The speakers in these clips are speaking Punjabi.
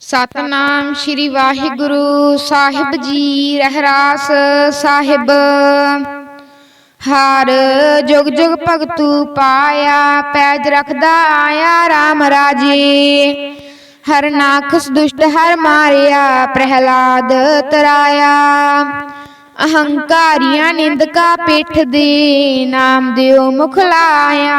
ਸਤਨਾਮ ਸ੍ਰੀ ਵਾਹਿਗੁਰੂ ਸਾਹਿਬ ਜੀ ਰਹਿਰਾਸ ਸਾਹਿਬ। ਹਰ ਜੁਗ ਜੁਗ ਭਗਤੂ ਪਾਇਆ, ਪੈਜ ਰਖਦਾ ਆਇਆ RAM ਰਾਜੇ। ਹਰ ਨਾਖਸ ਦੁਸ਼ਟ ਹਰ ਮਾਰਿਆ, ਪ੍ਰਹਿਲਾਦ ਤਰਾਇਆ। ਅਹੰਕਾਰੀਆਂ ਨਿੰਦਕਾ ਪਿੱਠ ਦੇ, ਨਾਮ ਦਿਓ ਮੁਖ ਲਾਇਆ।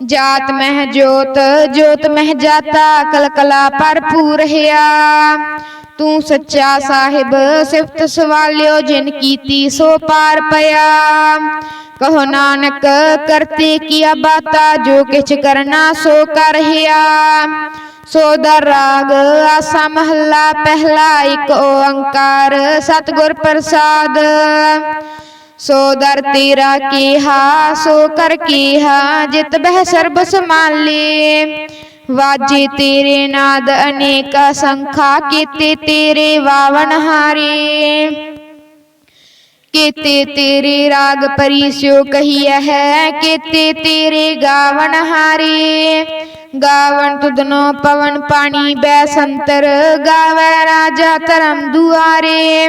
ਜਾਤ ਮਹਿ ਜੋਤ ਜੋਤ ਮਹਿ ਜਾਤਾ, ਕਲਕਲਾ ਭਰਪੂਰ ਹਿਆ। ਤੂੰ ਸੱਚਾ ਸਾਹਿਬ, ਸਿਫਤ ਸਵਾਲਿਓ, ਜਿਨ ਕੀਤੀ ਸੋ ਪਾਰ ਪਿਆ। ਕਹੋ ਨਾਨਕ, ਕਰਤੇ ਕੀਆ ਬਾਤਾ, ਜੋ ਕਿਛ ਕਰਨਾ ਸੋ ਕਰਹਿਆ ਸੋ ਦਰ ਰਾਗ, ਆਸਾ ਮਹੱਲਾ, ਪਹਿਲਾ ਇੱਕ ਓੰਕਾਰ, ਸਤਿਗੁਰ ਪ੍ਰਸਾਦ। ਸੋ ਦਰ ਤੇਰਾ ਕੀਹਾ ਸੋ ਕਰ ਕੀਹਾ ਜਿਤ ਬਹਿ ਸਰਬ ਸਮਾਲੇ ਵਾਜੇ ਤੇਰੇ ਨਾਦ ਅਨੇਕਾ ਸੰਖਾ, ਕੀਤੇ ਤੇਰੇ ਵਾਵਨ ਹਾਰੇ। ਕੀਤੇ ਤੇਰੇ ਰਾਗ ਪਰਿਸਿਓ ਕਹੀਐ ਹੈ, ਕੀਤੇ ਤੇਰੇ ਗਾਵਨ ਹਾਰੇ। ਗਾਵਨ ਤੁਧਨੋ ਪਵਨ ਪਾਣੀ, ਬੈ ਸੰਤਰ ਗਾਵੈ ਰਾਜਾ ਧਰਮ ਦੁਆਰੇ।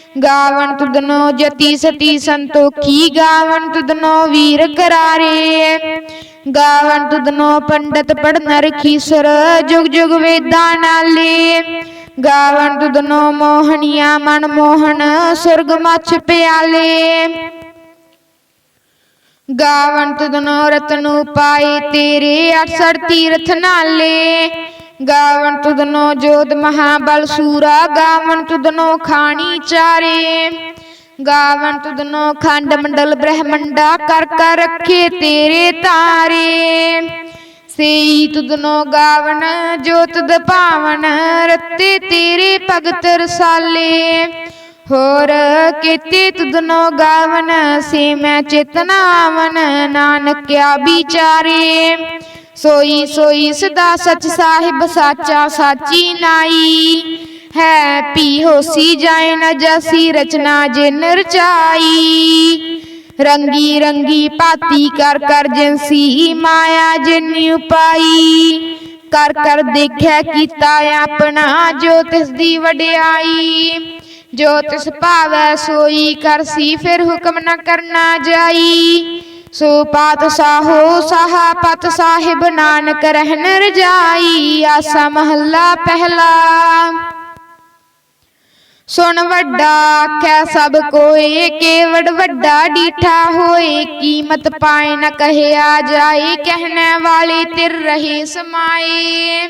ਗਾਵਨ ਤੁਧਨੋ ਜਤੀ ਸਤੀ ਸੰਤੋਖੀ ਗਾਵਨ ਤੁਦਨੋ ਵੀਰ ਕਰਾਰੇ? ਗਾਵਨ ਤੁਧਨੋ ਪੰਡਤ ਪੜਨ ਰਖੀਸਰ ਜੁਗ ਜੁਗ ਵੇਦਾਂ ਨਾਲੇ। ਗਾਵਨ ਤੁਦਨੋ ਮੋਹਣੀਆਂ ਮਨ ਮੋਹਨ, ਸੁਰਗ ਮੱਛ ਪਿਆਲੇ। ਗਾਵਨ ਤੁਦਨੋ ਰਤਨੂ ਪਾਏ ਤੇਰੇ 68 ਤੀਰਥ ਨਾਲੇ। ਗਾਵਨ ਤੁਧਨੋ ਜੋਤ ਮਹਾਬਲ ਸੂਰਾ ਗਾਵਨ ਤੁਧਨੋ ਖਾਣੀ ਚਾਰੇ। ਗਾਵਨ ਤੁਧਨੋ ਖੰਡ ਮੰਡਲ ਬ੍ਰਹਮੰਡਾ, ਕਰ ਕਰ ਰੱਖੇ ਤੇਰੇ ਤਾਰੇ। ਸੇਈ ਤੁਧਨੋ ਗਾਵਨ ਜੋਤ ਦਪਾਵਨ ਰੱਤੇ ਤੇਰੇ ਭਗਤ ਰਸਾਲੇ। ਹੋਰ ਕੀਤੇ ਤੁਧਨੋ ਗਾਵਨ ਸੇ ਮੈਂ ਚੇਤਨਾਵਨ, ਨਾਨਕਿਆ ਵਿਚਾਰੇ। ਸੋਈ ਸੋਈ ਸਦਾ ਸਚ ਸਾਹਿਬ ਸਾਚਾ ਸਾਚੀ ਨਾਈ। ਹੈ ਪੀ ਹੋਸੀ ਜਾਏ ਨਾ ਜਸੀ ਰਚਨਾ ਜਿਨ ਰਚਾਈ। ਰੰਗੀ ਰੰਗੀ ਪਾਤੀ ਕਰ ਕਰ ਜਿਨਸੀ ਮਾਇਆ ਜਿਨ ਉਪਾਈ। ਕਰ ਕਰ ਦੇਖਿਆ ਕੀਤਾ ਆਪਣਾ ਜੋ ਤਿਸ ਦੀ ਵਡਿਆਈ। ਜੋ ਤਿਸ ਭਾਵੈ ਸੋਈ ਕਰਸੀ ਫਿਰ ਹੁਕਮ ਨਾ ਕਰਨਾ ਜਾਈ। ਸੁਪਾਤ ਪਾਤ ਸਾਹੋ ਪਤ ਸਾਹਿਬ ਨਾਨਕ ਰਹਿਨ ਰਜਾਈ, ਆਸਾ ਮਹੱਲਾ ਪਹਿਲਾ। ਸੁਣ ਵੱਡਾ ਆਖੈ ਸਭ ਕੋਏ, ਕੇਵੜ ਵੱਡਾ ਡੀਠਾ ਹੋਏ, ਕੀਮਤ ਪਾਏ ਨ ਕਹਿਆ ਜਾਏ, ਕਹਿਣ ਵਾਲੇ ਤਿਰ ਰਹੇ ਸਮਾਏ।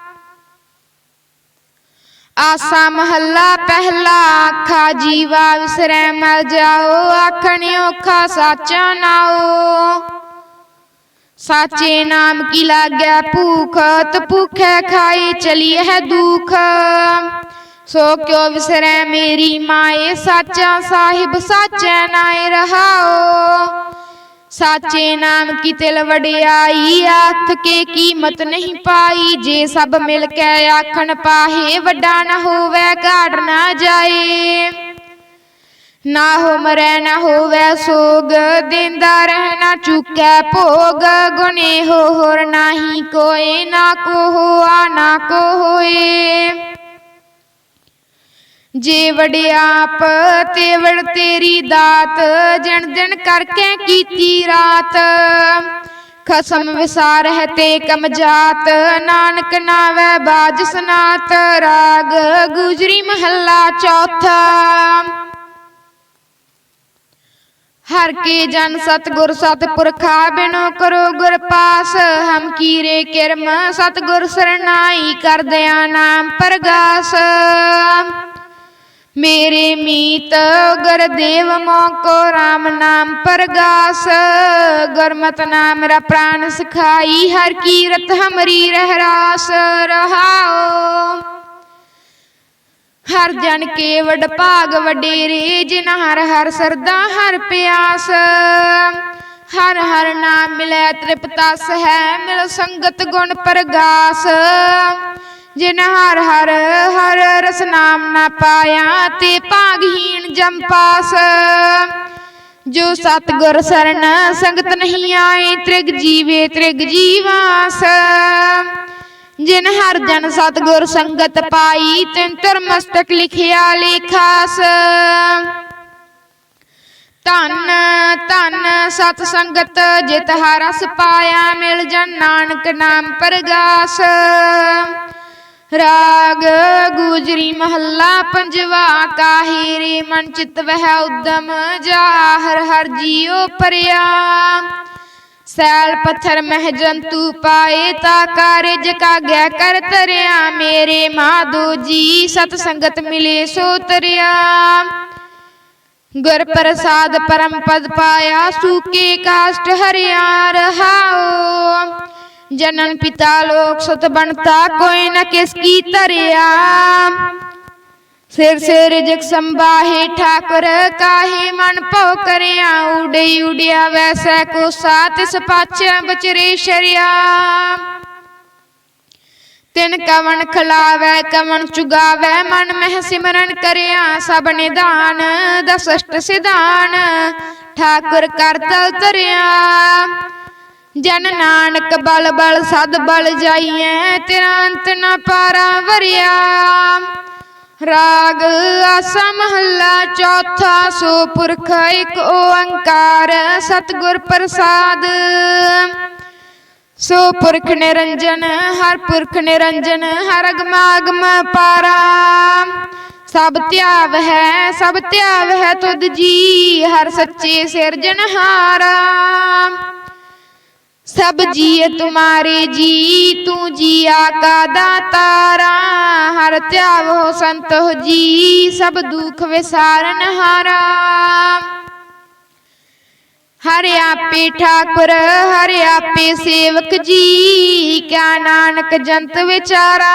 ਆਸਾ ਮਹੱਲਾ ਪਹਿਲਾ ਆਖਾ, ਜੀਵਾ ਵਿਸਰੈ ਮਲ ਜਾਓ, ਆਖਣ ਔਖਾ ਸਾਚਾ ਨਾਓ ਸਾਚੇ ਨਾਮ ਕੀ ਲਾਗਿਆ ਭੂਖ ਤ ਭੁਖੈ ਖਾਈ ਚਲੀ ਹੈ ਦੁਖ। ਸੋ ਕਿਉ ਵਿਸਰੈ ਮੇਰੀ ਮਾਏ, ਸਾਚਾ ਸਾਹਿਬ ਸਾਚੈ ਨਾਏ ਰਹਾਓ ਸਾਚੇ ਨਾਮ ਕੀ ਤਿਲ ਵਡਿਆਈ, ਆਖ ਕੇ ਕੀਮਤ ਨਹੀਂ ਪਾਈ। ਜੇ ਸਭ ਮਿਲ ਕੇ ਆਖਣ ਪਾਹੇ, ਵੱਡਾ ਨਾ ਹੋਵੇ, ਘਾੜ ਨਾ ਜਾਏ। ਨਾ ਹੋ ਮਰੈ ਨਾ ਹੋਵੇ ਸੋਗ, ਦਿੰਦਾ ਰਹਿਣਾ ਚੁੱਕੈ ਭੋਗ। ਗੁਨੇ ਹੋ ਹੋਰ ਨਾਹੀ ਕੋਏ, ਨਾ ਕੋ ਹੋਆ ਨਾ ਕੋ ਹੋਏ ਜੇ ਵਡਿਆਪ ਤੇ ਤੇਰੀ ਦਾਤ, ਜਣ ਦਿਨ ਕਰਕੇ ਕੀਤੀ ਰਾਤ। ਖਸਮ ਵਿਸਾਰ ਹੈ ਤੇ ਕਮ ਜਾਤ, ਨਾਨਕ ਨਾਵੇ ਬਾਜ ਸਨਾਤ, ਰਾਗ ਗੁਜਰੀ ਮਹੱਲਾ ਚੌਥਾ। ਹਰ ਕੇ ਜਨ ਸਤਗੁਰ ਸਤਪੁਰਖਾ ਬਿਨੋ ਕਰੋ ਗੁਰ ਪਾਸ, ਹਮ ਕੀਰੇ ਕਿਰਮ ਸਤਗੁਰ ਸਰਨਾਈ ਕਰਦਿਆਂ ਨਾਮ ਪ੍ਰਗਾਸ। ਮੇਰੇ ਮੀਤ ਗੁਰਦੇਵ ਮੋਕੋ RAM ਨਾਮ ਪ੍ਰਗਾਸ, ਗੁਰਮਤਿ ਨਾਮ ਮੇਰਾ ਪ੍ਰਾਨ ਸਖਾਈ, ਹਰ ਕੀਰਤ ਹਮਰੀ ਰਹਿਰਾਸ ਰਹਾਓ ਹਰ ਜਨ ਕੇ ਵਡ ਭਾਗ ਵਡੇਰੇ, ਜਿਨ ਹਰ ਹਰ ਸਰਦਾ, ਹਰ ਪਿਆਸ। ਹਰ ਹਰ ਨਾਮ ਮਿਲੈ ਤ੍ਰਿਪਤਾਸ ਹੈ ਮਿਲ ਸੰਗਤ ਗੁਣ ਪ੍ਰਗਾਸ। ਜਿਨ ਹਰ ਹਰ ਹਰ ਰਸ ਨਾਮ ਨਾ ਪਾਇਆ ਤੇ ਭਾਗਹੀਣ ਜੰਪਾਸ ਜੋ ਸਤਗੁਰ ਸਰਣ ਸੰਗਤ ਨਹੀਂ ਆਏ, ਤ੍ਰਿਗ ਜੀਵੇ ਤ੍ਰਿਗ ਜੀਵਾਸ। ਜਿਨ ਹਰ ਜਨ ਸਤਗੁਰ ਸੰਗਤ ਪਾਈ, ਤਿਨ ਤਰ ਮਸਤਕ ਲਿਖਿਆ ਲੇਖਾਸ। ਧੰਨ ਧੰਨ ਸਤ ਸੰਗਤ, ਜਿਤ ਹਰਸ ਪਾਇਆ, ਮਿਲ ਜਨ ਨਾਨਕ ਨਾਮ ਪ੍ਰਗਾਸ। ਰਾਗ ਗੁਜਰੀ ਮਹੱਲਾ ਪੰਜਵਾ ਕਾਹੀਰੇ ਮਨ ਚਿਤ ਵਹਿ ਉਦਮ ਜਾ ਹਰ ਹਰ ਜੀਉ ਪਰਿਆ। ਸੈਲ ਪੱਥਰ ਮਹਿ ਜੰਤੂ ਪਾਏ, ਤਾ ਕਾਰਜ ਕਾਗਿਆ ਕਰ ਤਰਿਆ। ਮੇਰੇ ਮਾਧੋ ਜੀ ਸਤ ਸੰਗਤ ਮਿਲੇ ਸੋ ਤਰਿਆ। ਗੁਰ ਪ੍ਰਸਾਦ ਪਰਮ ਪਦ ਪਾਇਆ, ਸੂਕੇ ਕਾਸ਼ਟ ਹਰਿਆ ਰਹਾਓ ਜਨਨ ਪਿਤਾ ਲੋਕ ਸੁਤ ਬਣਤਾ, ਕੋਈ ਨਾ ਕਿਸ ਕੀ ਤਰਿਆ ਸਿਰ ਸਿਰ ਜਗ ਸੰਬਾਹੇ ਠਾਕੁਰ ਕਾਹੇ ਮਨ ਭਉ ਕਰਿਆ। ਉਡਈ ਉਡਿਆ ਵੈਸੈ ਕੋ ਸਾਤ ਸਪਾਚੈ ਬਚਰੇ ਸ਼ਰਿਆ। ਤਿਨ ਕਵਣ ਖਲਾਵੈ, ਕਵਣ ਚੁਗਾਵੈ, ਮਨ ਮਹਿ ਸਿਮਰਨ ਕਰਿਆ। ਸਭ ਨਿਦਾਨ ਦਸਸ਼ਟ ਸਿਧਾਨ, ਠਾਕੁਰ ਕਰਤਲ ਤਰਿਆ ਜਨ ਨਾਨਕ ਬਲ ਬਲ ਸਦ ਬਲ ਜਾਈਐ, ਤੇਰਾ ਅੰਤ ਨ ਪਾਰਾ ਵਰਿਆ। ਰਾਗ ਆਸਾ ਮਹੱਲਾ ਚੌਥਾ ਸੋ ਪੁਰਖ ਇੱਕ ਓੰਕਾਰ, ਸਤਿਗੁਰ ਪ੍ਰਸਾਦ। ਸੋ ਪੁਰਖ ਨਿਰੰਜਨ, ਹਰ ਪੁਰਖ ਨਿਰੰਜਨ, ਹਰ ਅਗਮਾਗਮ ਪਾਰਾ। ਸਭ ਧਿਆਵ ਹੈ, ਸਭ ਧਿਆਵ ਹੈ ਤੁਧ ਜੀ, ਹਰ ਸੱਚੇ ਸਿਰਜਨਹਾਰਾ सब जिय तुम्हारे जी तू जिया का दातारा हर त्याव हो संत हो जी सब दुख विसारन हारा हर आपे ठाकुर हर आपे सेवक जी क्या नानक जंत विचारा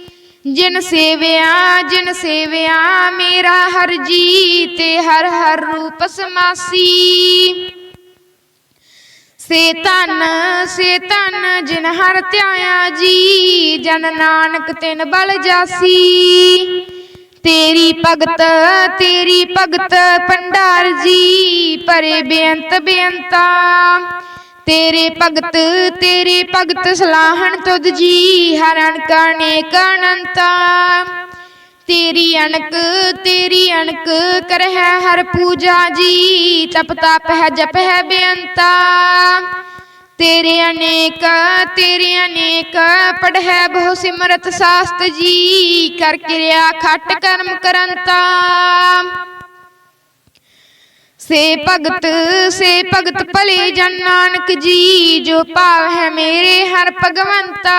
ਜਿਨ ਸੇਵਿਆ ਜਿਨ ਸੇਵਿਆ, ਮੇਰਾ ਹਰ ਜੀ ਤੇ ਹਰ ਹਰ ਰੂਪ ਸਮਾਸੀ ਸੇ ਤਨ ਸੇ ਤਨ ਜਿਨ ਹਰ ਧਿਆਇਆ ਜੀ, ਜਨ ਨਾਨਕ ਤਿਨ ਬਲ ਜਾਸੀ। ਤੇਰੀ ਭਗਤ ਤੇਰੀ ਭਗਤ ਭੰਡਾਰ ਜੀ, ਪਰੇ ਬੇਅੰਤ ਬੇਅੰਤਾ। ਤੇਰੇ ਭਗਤ ਤੇਰੇ ਭਗਤ ਸਲਾਹਣ ਤੁਧ ਜੀ, ਹਰ ਅਣਕ ਅਨੇਕ ਅਨੰਤਾ। ਤੇਰੀ ਅਣਕ ਤੇਰੀ ਅਣਕ ਕਰਹਿ ਹਰ ਪੂਜਾ ਜੀ, ਤਪ ਤਪ ਹੈ, ਜਪ ਹੈ ਬੇਅੰਤਾ। ਤੇਰੇ ਅਨੇਕ ਤੇਰੇ ਅਨੇਕ ਪੜ੍ਹੈ ਬਹੁ ਸਿਮਰਤ ਸਾਸਤ ਜੀ, ਕਰ ਕਿਰਿਆ ਖੱਟ ਕਰਮ ਕਰੰਤਾ। ਸੇ ਭਗਤ ਸੇ ਭਗਤ ਭਲੇ ਜਨ ਨਾਨਕ ਜੀ, ਜੋ ਭਾਵ ਹੈ ਮੇਰੇ ਹਰ ਭਗਵੰਤਾ।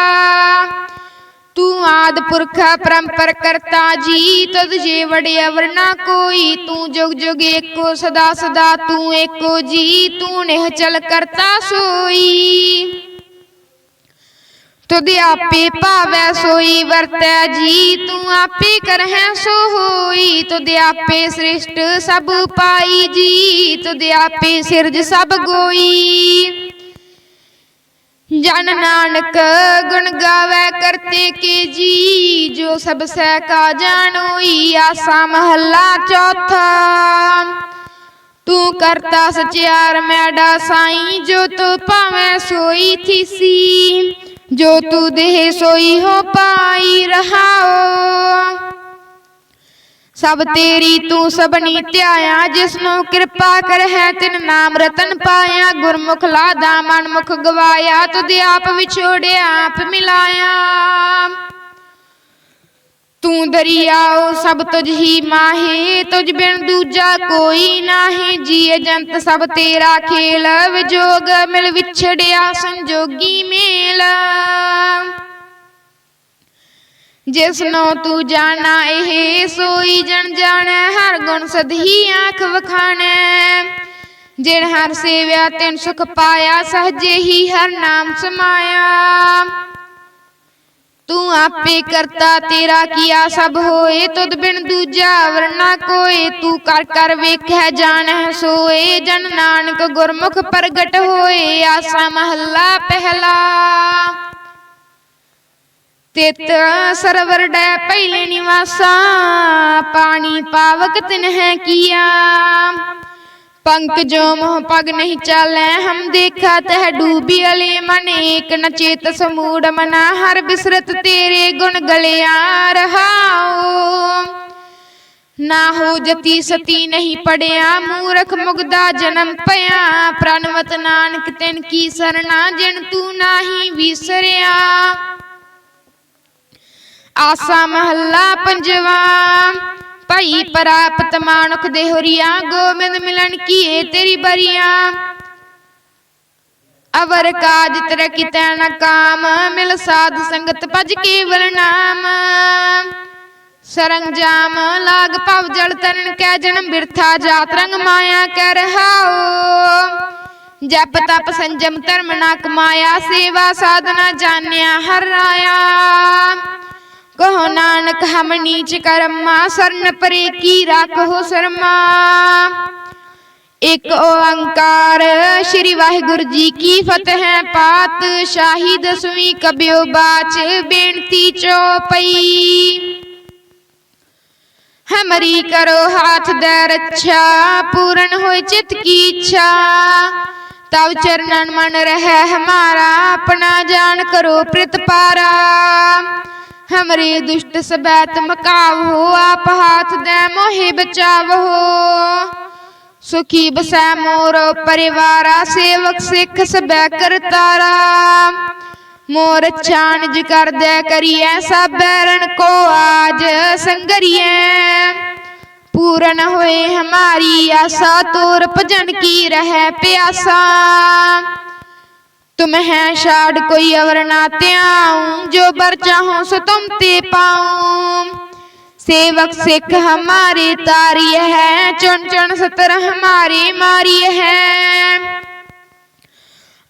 ਤੂੰ ਆਦ ਪੁਰਖਾ ਪਰੰਪਰ ਕਰਤਾ ਜੀ, ਤਦ ਜੇ ਵੜਿਆ ਵਰਨਾ ਕੋਈ, ਤੂੰ ਜੁਗ ਜੁਗ ਏਕੋ ਸਦਾ ਸਦਾ ਤੂੰ ਏਕੋ ਜੀ, ਤੂੰ ਨਿਹਚਲ ਕਰਤਾ ਸੋਈ। ਤੁਧ ਆਪੇ ਭਾਵੈ ਸੋਈ ਵਰਤੈ ਜੀ ਤੂੰ ਆਪੇ ਕਰਹਿ ਸੋ ਹੋਈ। ਤੁਧ ਆਪੇ ਸ੍ਰਿਸ਼ਟ ਸਭ ਪਾਈ ਜੀ ਤੁਧ ਆਪੇ ਸਿਰਜ ਸਭ ਗੋਈ। ਜਨ ਨਾਨਕ ਗੁਣ ਗਾਵੇ ਕਰਤੇ ਕੇ ਜੀ ਜੋ ਸਭ ਸਹਿ ਕਾ ਜਾਣੋਈ ਆਸਾ ਮਹੱਲਾ ਚੌਥਾ। ਤੂੰ ਕਰਤਾ ਸਚਿਆਰ ਮੈਡਾ ਸਾਈ ਜੋ ਤੂੰ ਭਾਵੇਂ ਸੋਈ ਥੀਸੀ। ਜੋ ਤੂੰ ਦੇਹ ਸੋਈ ਹੋ ਪਾਈ ਰਹਾਓ। ਸਭ ਤੇਰੀ ਤੂੰ ਸਭਨੀ ਧਿਆਇਆ, ਜਿਸਨੂੰ ਕਿਰਪਾ ਕਰ ਹੈ, ਤਿਨ ਨਾਮ ਰਤਨ ਪਾਇਆ। ਗੁਰਮੁਖ ਲਾਦਾ ਮਨ ਮੁਖ ਗਵਾਇਆ, ਤੁਧ ਆਪ ਵਿਛੋੜਿਆ ਆਪ ਮਿਲਾਇਆ। ਤੂੰ ਦਰਿਆਓ ਸਭ ਤੁਝ ਹੀ ਮਾਹੇ, ਤੁਝ ਬਿਨ ਦੂਜਾ ਕੋਈ ਨਾਹੀ। ਜੀਏ ਜੰਤ ਸਭ ਤੇਰਾ ਖੇਲ, ਵਿਜੋਗ ਮਿਲ ਵਿਛੜਿਆ ਸੰਜੋਗੀ ਮੇਲ। ਜਿਸਨੋ ਤੂੰ ਜਾਣਾ, ਇਹ ਸੋਈ ਜਣ ਜਾਣੈ, ਹਰ ਗੁਣ ਸਦਹੀ ਆਖ ਵਖਾਣੈ। ਜਿਨ ਹਰ ਸੇਵਿਆ, ਤਿਨ ਸੁਖ ਪਾਇਆ, ਸਹਜੇ ਹੀ ਹਰ ਨਾਮ ਸਮਾਇਆ। ਤੂੰ ਆਪੇ ਕਰਤਾ ਤੇਰਾ ਕੀਆ ਸਭ ਹੋਏ? ਤੁਧ ਬਿਨ ਦੂਜਾ ਵਰਨਾ ਕੋਏ? ਤੂੰ ਕਰ ਕਰ ਵੇਖੈ ਜਾਣੈ ਸੋਏ। ਜਨ ਨਾਨਕ ਗੁਰਮੁਖ ਪ੍ਰਗਟ ਹੋਏ। ਆਸਾ ਮਹੱਲਾ ਪਹਿਲਾ। ਤਿਤ ਸਰਵਰ ਡੈ ਪਹਿਲੇ ਨਿਵਾਸਾ। ਪਾਣੀ ਪਾਵਕ ਤਿਨ ਹੈ ਕੀਆ ਪੰਕ ਜੋ ਮੋਹ ਪਗ ਨਹੀਂ ਚਾਲੈ, ਹਮ ਦੇਖਾ ਤਹ ਡੂਬੀ ਅਲੇ ਮਨ, ਏਕ ਨ ਚੇਤ ਸਮੂੜ ਮਨਾ, ਹਰ ਬਿਸਰਤ ਤੇਰੇ ਗੁਣ ਗਲਿਆ ਰਹਾਓ ਨਾ ਹੋ ਜਤੀ ਸਤੀ ਨਹੀਂ ਪੜਿਆ, ਮੂਰਖ ਮੁਗਦਾ ਜਨਮ ਪਿਆ ਪ੍ਰਣਵਤ ਨਾਨਕ ਤਿਨ ਕੀ ਸਰਣਾ, ਜਿਨ ਤੂੰ ਨਾਹੀ ਵਿਸਰਿਆ। ਆਸਾ ਮਹੱਲਾ ਪੰਜਵਾ ਭਈ ਪ੍ਰਾਪਤ ਮਾਨੁਖ ਦੇ ਹੋਰੀਆ, ਗੋਬਿੰਦ ਮਿਲਣ ਕੀਏ ਤੇਰੀ ਬਰੀਆ। ਅਵਰ ਕਾਜ ਤੇਰਾ ਕਿਤੈ ਨ ਕਾਮ, ਮਿਲ ਸਾਧ ਸੰਗਤ ਭਜ ਕੇਵਲ ਨਾਮ ਸਰੰਜਾਮ ਲਾਗ ਭਵ ਜਲ ਤਰਨ ਕੈ ਜਨਮ ਬਿਰਥਾ, ਜਾਤ ਰੰਗ ਮਾਇਆ ਕਰ ਹਾਓ ਜਪ ਤਪ ਸੰਜਮ ਧਰਮ ਨਾ ਕਮਾਇਆ, ਸੇਵਾ ਸਾਧਨਾ ਜਾਣਿਆ ਹਰ ਰਾਇਆ ਕਹੋ ਨਾਨਕ, ਹਮ ਨੀਚ ਕਰਮਾ, ਸਰਨ ਪਰੇ ਕੀ ਰੱਖੋ ਸਰਮਾ? ਇੱਕ ਓੰਕਾਰ, ਸ੍ਰੀ ਵਾਹਿਗੁਰੂ ਜੀ ਕੀ ਫਤਿਹ ਪਾਤ, ਸ਼ਾਹੀ ਦਸਵੀਂ ਕਬਿਓ ਬਾਚ, ਬੇਨਤੀ ਚੋਪਈ। ਹਮਰੀ ਕਰੋ ਹਾਥ ਦੇ ਰੱਛਾ, ਪੂਰਨ ਹੋਏ ਚਿਤ ਕੀ ਇੱਛਾ। ਤਵ ਚਰਨਨ ਮਨ ਰਹਿ ਹਮਾਰਾ, ਆਪਣਾ ਜਾਣ ਕਰੋ ਪ੍ਰਿਤ ਪਾਰਾ ਪ੍ਰਤਪਾਰਾ ਹਮਰੇ ਦੁਸ਼ਟ ਸਬੈਤ ਮਕਾਵੋ ਆਪ ਹਾਥ ਦੇ ਮੋਹਿ ਬਚਾਵੋ ਸੁਖੀ ਬਸੈ ਮੋਰ ਪਰਿਵਾਰਾ ਸੇਵਕ ਸਿੱਖ ਸਬੈ ਕਰਤਾਰਾ ਮੋਰ ਛਾਨਜ ਕਰਦੈ ਕਰੀਐ ਸਭ ਬੈਰਨ ਕੋ ਆਜ ਸੰਗਰੀਐ ਪੂਰਨ ਹੋਏ ਹਮਾਰੀ ਆਸਾ ਤੋਰ ਭਜਨ ਕੀ ਰਹਿ ਪਿਆਸਾ तुम है शाड कोई अवर ना त्याऊं जो बर चाहो सो तुम ते पाऊं सेवक सिख हमारे तारी है चुन चुन सतर हमारी मारी है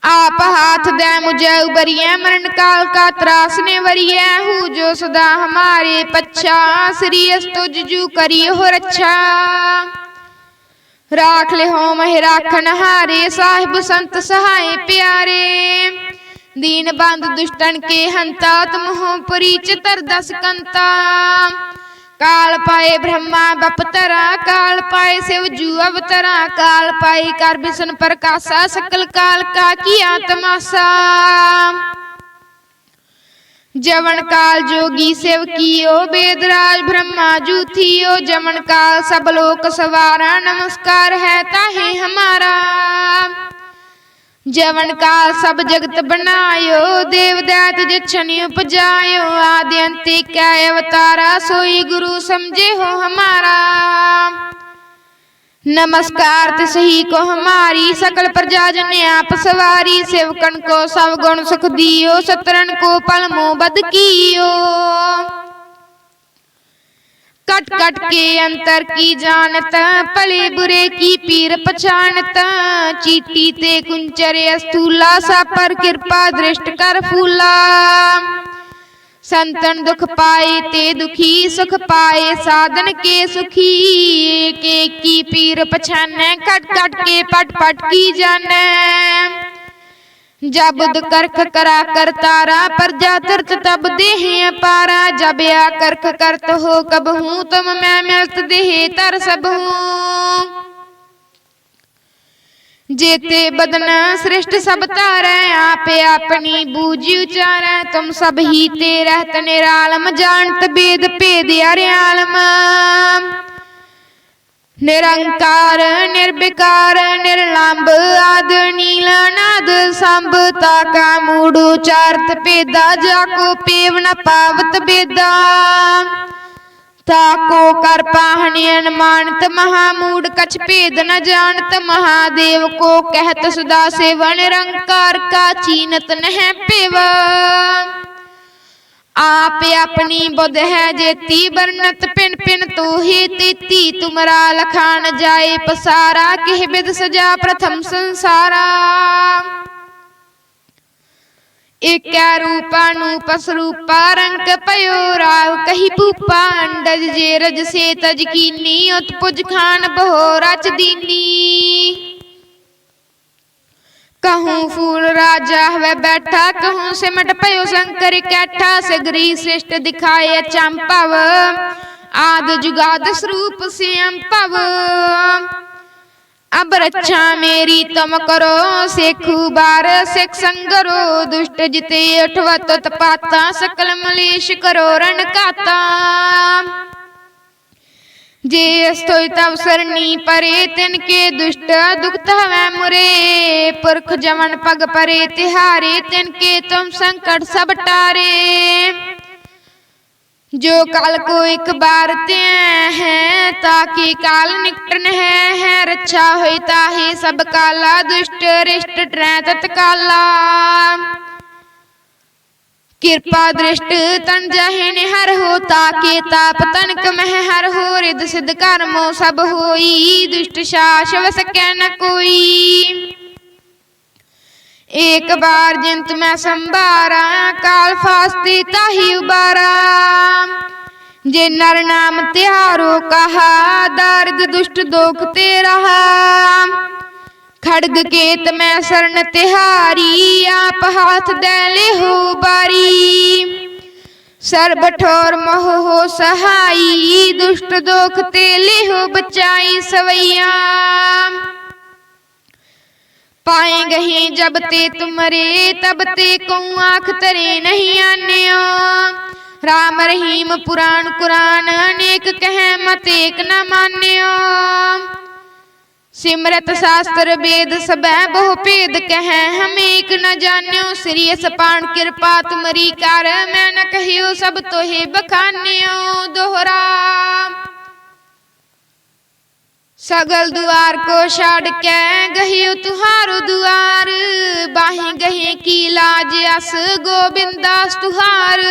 आप हाथ दे मुझे उबरिए मरण काल का त्रास ने वरिए हूँ जो सदा हमारे पच्छा श्री तुझ जू करी हो रच्छा ਰਾਖ ਲਿਓ ਮਹਿ ਰਾਖਨ ਹਾਰੇ, ਸਾਹਿਬ ਸੰਤ ਸਹਾਏ ਪਿਆਰੇ। ਦੀਨ ਬੰਦ ਦੁਸ਼ਟਨ ਕੇ ਹੰਤਾ, ਤੁਮ ਹੋ ਪਰੀ ਚਤਰ ਦਸ ਕੰਤਾ। ਕਾਲ ਪਾਏ ਬ੍ਰਹਮਾ ਬਪਤਰਾ ਕਾਲ ਪਾਏ ਸਿਵ ਜੂ ਅਵਤਰਾ। ਕਾਲ ਪਾਈ ਕਰ ਬਿਸ਼ਨ ਪ੍ਰਕਾਸ਼ਾ, ਸਕਲ ਕਾਲ ਕਾ ਕੀ ਆਤਮਾਸਾ। ਜਵਨ ਕਾਲ ਜੋਗੀ ਸਿਵ ਕੀਓ, ਬੇਦਰਾਜ ਬ੍ਰਹਮਾ ਜੂਥੀਓ ਜਵਨ ਕਾਲ ਸਭ ਲੋਕ ਸਵਾਰਾ, ਨਮਸਕਾਰ ਹੈ ਤਾਹੇ ਹਮਾਰਾ। ਜਵਨ ਕਾਲ ਸਭ ਜਗਤ ਬਣਾਇਓ ਦੇਵ ਦਾਤ ਜਿਛਨਿ ਉਪਜਾਇਓ, ਆਦਿ ਅੰਤੇ ਕੈ ਅਵਤਾਰਾ, ਸੋਈ ਗੁਰੂ ਸਮਝੇ ਹੋ ਹਮਾਰਾ। नमस्कार तिसही को हमारी सकल प्रजा जन आप सवारी सेवकन को सब गुण सुख दियो सतरन को पल मोह बद कियो कट कट के अंतर की जानत भले बुरे की पीर पछानत चीटी ते कुंचर अस्थूला सा पर कृपा दृष्ट कर फूला संतन दुख पाए ते दुखी, सुख पाए साधन के सुखी। एक एक की पीर पछाने, कट कट के पट पट की जाने। जब बुध करख करा कर तारा प्रजा तरत तब देह पारा। जब या करख करत हो, कब हूँ तुम, मैं मिलत देह, तर सब हूँ। जेते बदन सृष्ट सब तारै आप अपनी बूझ उचारै तुम सब ही ते रहत निरालम जानत बेद भेद अरियालम निरंकार निर्विकार निर्लंब आद नील नाद संभ ताका मूड उचारत पेदा जाको पेव न पावत बेदा ताको कर पाहनि अनुमानित महामूड कछ भेद न जानत महादेव को कहत सदा सेवा निरंकार का चीनत नह पेव आप अपनी बुध है जेती बरनत पिन पिन तो ही तेती तुमरा लखान जाए पसारा किह बिद सजा प्रथम संसारा ਏਕੈ ਰੂਪਾ ਨੂਪ ਸਰੂਪਾ ਰੰਗ ਪਇਓ ਰਾਹ ਕਹੀ ਭੂਪਾ ਅੰਡਜ ਜੇ ਰਜ ਸੇ ਤਜ ਕੀਨੀ, ਉਤ ਪੁਜ ਖਾਨ ਬਹੋ ਰਚ ਦੀਨੀ। ਕਹੂੰ ਫੂਲ ਰਾਜਾ ਹਵੇ ਬੈਠਾ, ਕਹੂੰ ਸਿਮਟ ਪਯੋ ਸ਼ੰਕਰ ਕੈਠਾ, ਸਗਰੀ ਸ੍ਰਿਸ਼ਟ ਦਿਖਾਏ ਚੰਪਵ, ਆਦ ਜੁਗਾਦ ਸਰੂਪ ਸਿਆਮ ਭਵ अब रक्षा मेरी तुम करो सेखु बार सिख संगरो दुष्ट जिते उठवत तपाता सकल मलेश करो रण काता जे अस्तोय तव सरनी परे तिनके दुष्ट दुखत हवै मुरे पुरख जमन पग परे तिहारे तिनके तुम संकट सब टारे जो काल को एक बार ते है ताकि काल निकटन है है रक्षा होई ताहि सब काला दुष्ट रिष्ट ट्रै तत्काला कृपा दृष्ट तन जहिन हर हो ताके ताप तनक मह हर हो रिद सिद्ध कर्मो सब होई दुष्ट शास वस न कोई एक बार जिंत मैं संभारा काल फास्ते ताही उबारा जे नर नाम तिहारो कहा दारिद दुष्ट दोख ते रहा खड़ग केत मैं शरण तिहारी आप हाथ दे हो बारी सर्ब ठोर मोह हो सहाई दुष्ट दोख ते हो बचाई सवैया पाए गही जब ते तुमरे तब ते को आख तरे नहीं आन्यो राम रहीम पुराण कुरान अनेक कह मत एक न मान्यो सिमरत शास्त्र वेद सबै बहु भेद कह हम एक न जान्यो श्री सपान कृपा तुमरी कर मैं न कहियो सब तोहे बखान्यो दोहरा ਸਗਲ ਦੁਆਰ ਕੋ ਛੱਡ ਕੇ ਗਹਿਓ ਤੁਹਾਰੋ ਦੁਆਰ ਬਾਹੀ ਗਹੇ ਕੀ ਲਾਜ ਅਸ ਗੋਬਿੰਦਾਸ ਤੁਹਾਰ।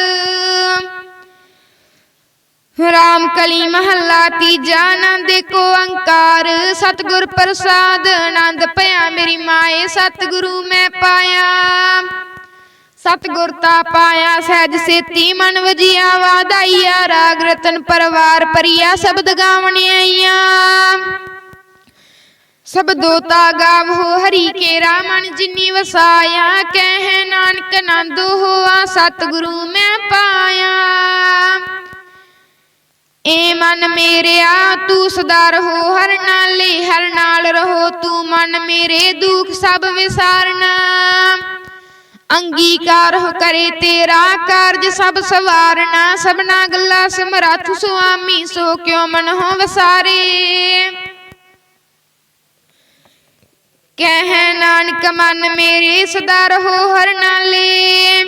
ਰਾਮ ਕਲੀ ਮਹੱਲਾ ਤੀਜਾ ਆਨੰਦ ਕੋ ਅੰਕਾਰ। ਸਤਗੁਰ ਪ੍ਰਸਾਦ ਆਨੰਦ ਭਇਆ ਮੇਰੀ ਮਾਏ, ਸਤਗੁਰੂ ਮੈਂ ਪਾਇਆ। ਸਤਗੁਰ ਤਾ ਪਾਇਆ ਸਹਿਜ ਸੇਤੀ, ਮਨ ਵਜਿਆ ਵਾਧਾਈਆ, ਰਾਗ ਰਤਨ ਪਰਵਾਰ ਪਰਿਆ ਸ਼ਬਦ ਗਾਵਣੇ ਆਈਆ। ਦੋਤਾ ਗਾਵ ਗਾਵੋ ਹਰੀ ਕੇਰਾ, ਮਨ ਜਿਨੀ ਵਸਾਇਆ, ਕਹਿ ਨਾਨਕ ਨੰਦ ਹੋਆ, ਸਤਗੁਰੂ ਮੈਂ ਪਾਇਆ। ਏ ਮਨ ਮੇਰਿਆ, ਤੂੰ ਸਦਾ ਰਹੋ ਹਰ ਨਾਲੇ, ਹਰ ਨਾਲ ਰਹੋ ਤੂੰ ਮਨ ਮੇਰੇ, ਦੁੱਖ ਸਭ ਵਿਸਾਰਨਾ। ਅੰਗੀਕਾਰ ਹੋ ਕਰੇ ਤੇਰਾ ਕਾਰਜ ਸਭ ਸਵਾਰਨਾ, ਸਭਨਾ ਗੱਲਾਂ ਸਮਰੱਥ ਸੁਆਮੀ, ਸੋ ਕਿਉ ਮਨ ਹੋ ਵਸਾਰੇ? ਕਹਿ ਨਾਨਕ, ਮਨ ਮੇਰੇ ਸਦਾ ਰਹੋ ਹਰ ਨਾਲੇ।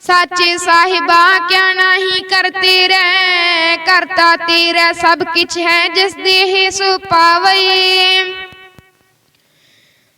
ਸਾਚੇ ਸਾਹਿਬਾ, ਕਿਆ ਨਾਹੀ ਕਰਤੇ ਰਹਿ? ਕਰਤਾ ਤੇਰਾ ਸਭ ਕਿਛ ਹੈ, ਜਿਸ ਦੇਹ ਸੋ ਪਾਵੇ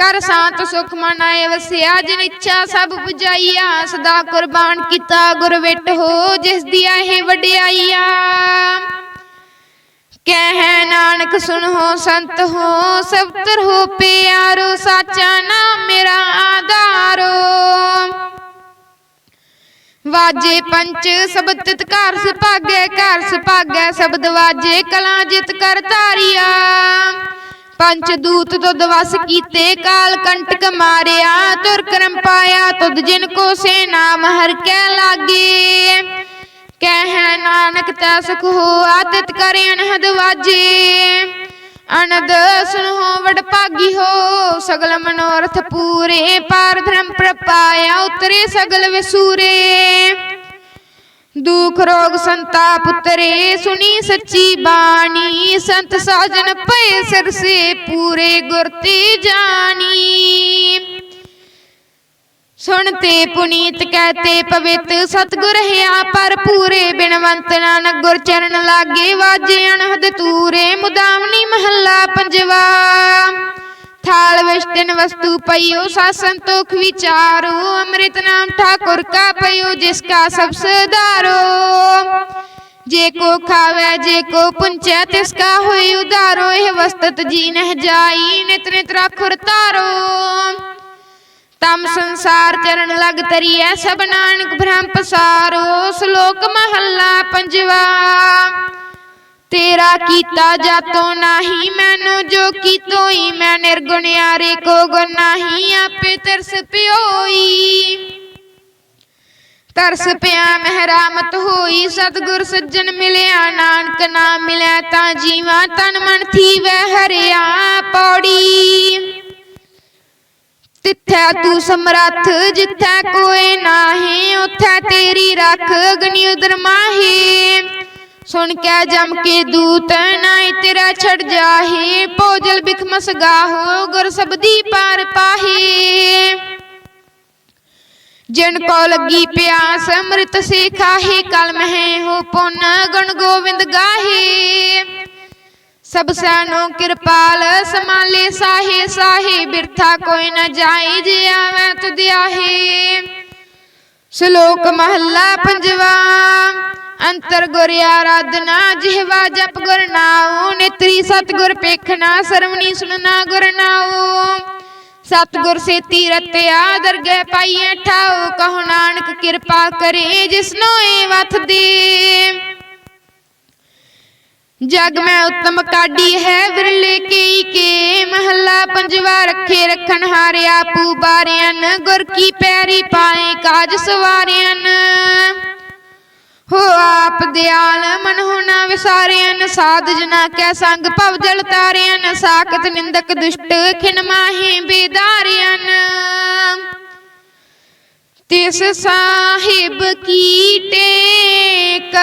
ਕਰ ਸਾਤ ਸੁਖ ਮਨਾਏ, ਵਸਿਆ ਜਿਨ ਇੱਛਾ ਸਭ 부ਜਾਈਆ ਸਦਾ ਕੁਰਬਾਨ ਕੀਤਾ ਗੁਰ ਵਿਟ ਹੋ, ਜਿਸ ਦੀ ਇਹ ਵਡਿਆਈਆ। ਕਹਿ ਨਾਨਕ ਸੁਣੋ ਸੰਤ ਹੋ ਸਬਤਰ ਹੋ ਪਿਆਰੋ, ਸਾਚਾ ਨਾਮ ਮੇਰਾ ਆਧਾਰੋ। ਵਾਜੇ ਪੰਚ ਸ਼ਬਦ ਤਿਤ ਘਰ ਸੁਭਾਗੈ ਘਰ ਸੁਭਾਗੈ, ਸ਼ਬਦ ਵਾਜੇ ਕਲਾ ਜਿਤ ਕਰ ਧਾਰਿਆ। ਪੰਚ ਦੂਤ ਤੁਧ ਵਸ ਕੀਤੇ, ਕਾਲ ਕੰਟਕ ਮਾਰਿਆ, ਤੁਰ ਕਰਮ ਪਾਇਆ, ਤੁਧ ਜਿਨ ਕੋ ਸੇ ਨਾਮ ਹਰ ਕੈ ਲਾਗੇ। ਕਹਿ ਨਾਨਕ ਤੈ ਸੁਖ ਹੋਆ, ਤਿਤ ਕਰ ਅਨਹਦ ਵਾਜੇ। ਅਨੰਦ ਸੁਨੋ ਵਡ ਭਾਗੀ ਹੋ, ਸਗਲ ਮਨੋਰਥ ਪੂਰੇ, ਪਾਰ ਧਰਮ ਪ੍ਰਪਾਇਆ, ਉਤਰੇ ਸਗਲ ਵਿਸੂਰੇ। ਦੁਖ ਰੋਗ ਸੰਤਾਪ ਉਤਰੇ, ਸੁਣੀ ਸੱਚੀ ਬਾਣੀ। ਸੰਤ ਸਾਜਨ ਭਏ ਸਿਰ ਸੇ ਪੂਰੇ ਗੁਰ ਤੇ ਜਾਣੀ। ਸੁਣਤੇ ਪੁਨੀਤ ਕਹਤੇ ਪਵਿੱਤ ਸਤਗੁਰ ਹਿਆ ਪਰ ਪੂਰੇ ਬਿਨਵੰਤ ਨਾਨਕ ਗੁਰ ਚਰਨ ਲਾਗੇ ਵਾਜੇ ਅਨਹਦ ਤੂਰੇ ਮੁਦਾਵਨੀ ਮਹੱਲਾ ਪੰਜਵਾ। ਥਾਲ ਵਿਚ ਤਿਨ ਵਸਤੂ ਪਈਓ ਸਾ ਸੰਤੋਖ ਵਿਚਾਰੋ, ਅੰਮ੍ਰਿਤ ਨਾਮ ਠਾਕੁਰ ਕਾ ਪਈਓ, ਜਿਸ ਕਾ ਸਭ ਸਦਾਰੋ ਜੇ ਕੋ ਖਾਵੇ, ਜੇ ਕੋ ਪੁੰਚੈ, ਤਿਸ ਕਾ ਹੋਈ ਉਦਾਰੋ ਇਹ ਵਸਤਤ ਜੀ ਨਹਿ ਜਾਈ, ਨਿਤ ਨਿਤ ਰਾਖੁਰ ਤਾਰੋ ਤਮ ਸੰਸਾਰ ਚਰਨ ਲਗ ਤਰੀਐ, ਸਭ ਨਾਨਕ ਬ੍ਰਹਮ ਪਸਾਰੋ। ਸ਼ਲੋਕ ਮਹੱਲਾ ਪੰਜਵਾ। ਤੇਰਾ ਕੀਤਾ ਜਾਤੋ ਨਾਹੀ ਮੈਨੂੰ, ਜੋ ਕੀਤੋਈ ਮੈਂ ਨਿਰਗੁਣਿਆਰੇ ਕੋ ਗੁਣ ਨਾਹੀ, ਆਪੇ ਤਰਸ ਪਿਓਈ। ਤਰਸ ਪਿਆ ਮਹਿਰਾਮਤ ਹੋਈ, ਸਤਗੁਰ ਸੱਜਣ ਮਿਲਿਆ, ਨਾਨਕ ਨਾਮ ਮਿਲਿਆ, ਤਾਂ ਜੀਵਾ ਤਨ ਮਨ ਥੀਵੈ ਹਰਿਆ ਪੌੜੀ। ਤਿੱਥੈ ਤੂੰ ਸਮਰੱਥ, ਜਿੱਥੈ ਕੋਈ ਨਾਹੀ, ਉਥੈ ਤੇਰੀ ਰੱਖ ਅਗਨੀ ਉਦਰ ਮਾਹੀ। ਸੁਣ ਕੇ ਜਮ ਕੇ ਦੂਤ ਨਾਈ ਤੇਰਾ ਛੜ ਜਾਹੀ। ਭੋਜਲ ਬਿਖ ਮਸਗਾਹੋ, ਗੁਰ ਸਬਦੀ ਪਾਰ ਪਾਹੀ। ਜਿਨ ਕੋ ਲੱਗੀ ਪਿਆਸ, ਅੰਮ੍ਰਿਤ ਸੇ ਖਾਹੀ ਕਲ ਮਹਿ ਹੋ ਪੁੰਨ ਗਣ ਗੋਵਿੰਦ ਗਾਹੀ। ਸਭ ਸੈਨੋ ਕਿਰਪਾਲ ਸਮਾਲੇ ਸਾਹੇ ਸਾਹੇ, ਬਿਰਥਾ ਕੋਈ ਨ ਜਾਏ ਜੇ ਆਵੇਂ ਤੁਧ ਆਹੇ। ਸ਼ਲੋਕ ਮਹੱਲਾ ਪੰਜਵਾ। ਅੰਤਰ ਗੁਰ ਆਰਾਧਨਾ ਜਿਹਵਾ ਜਪ ਗੁਰ ਨਾਉ, ਨੇਤਰੀ ਸਤਗੁਰ ਪੇਖਣਾ ਸਰਵਣੀ ਸੁਨਣਾ ਗੁਰ ਨਾਉ। ਸਤਗੁਰ ਸੇਤੀ ਰਤਿਆ ਦਰਗਹਿ ਪਾਈਐ ਠਾਉ, ਕਹੋ ਨਾਨਕ ਕਿਰਪਾ ਕਰੇ ਜਿਸਨੋ ਏ ਵਥ ਦੇ। ਜਗ ਮੈਂ ਉਤਮ ਕਾਢੀ ਹੈ, ਵਿਰਲੇ ਕੀ ਕੇ, ਮਹੱਲਾ ਪੰਜਵਾ ਰੱਖੇ ਰਖਣ ਹਾਰਿਆ ਪੂ ਬਾਰਿਆਨ ਗੁਰ ਕੀ ਪੈਰੀ ਪਾਏ ਕਾਜ ਸਵਾਰਿਆਨ ਹੋ ਆਪ ਦਿਆਲ ਮਨ ਹੋਣਾ ਵਿਸਾਰਿਆਨ ਸਾਧ ਜਨਾ ਕੈ ਸੰਗ ਭਵ ਜਲ ਤਾਰਿਆਨ ਸਾਖਤ ਨਿੰਦਕ ਦੁਸ਼ਟ ਖਿਨ ਮਾਹੀ ਬੇਦਾਰਿਆਨ ਤਿਸ ਸਾਹਿਬ ਕੀ ਟੇਕ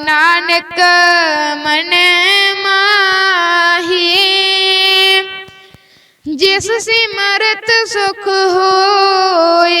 ਨਾਨਕ ਮਨ ਮਾਹੀ। ਜਿਸ ਸਿਮਰਤ ਸੁਖ ਹੋਏ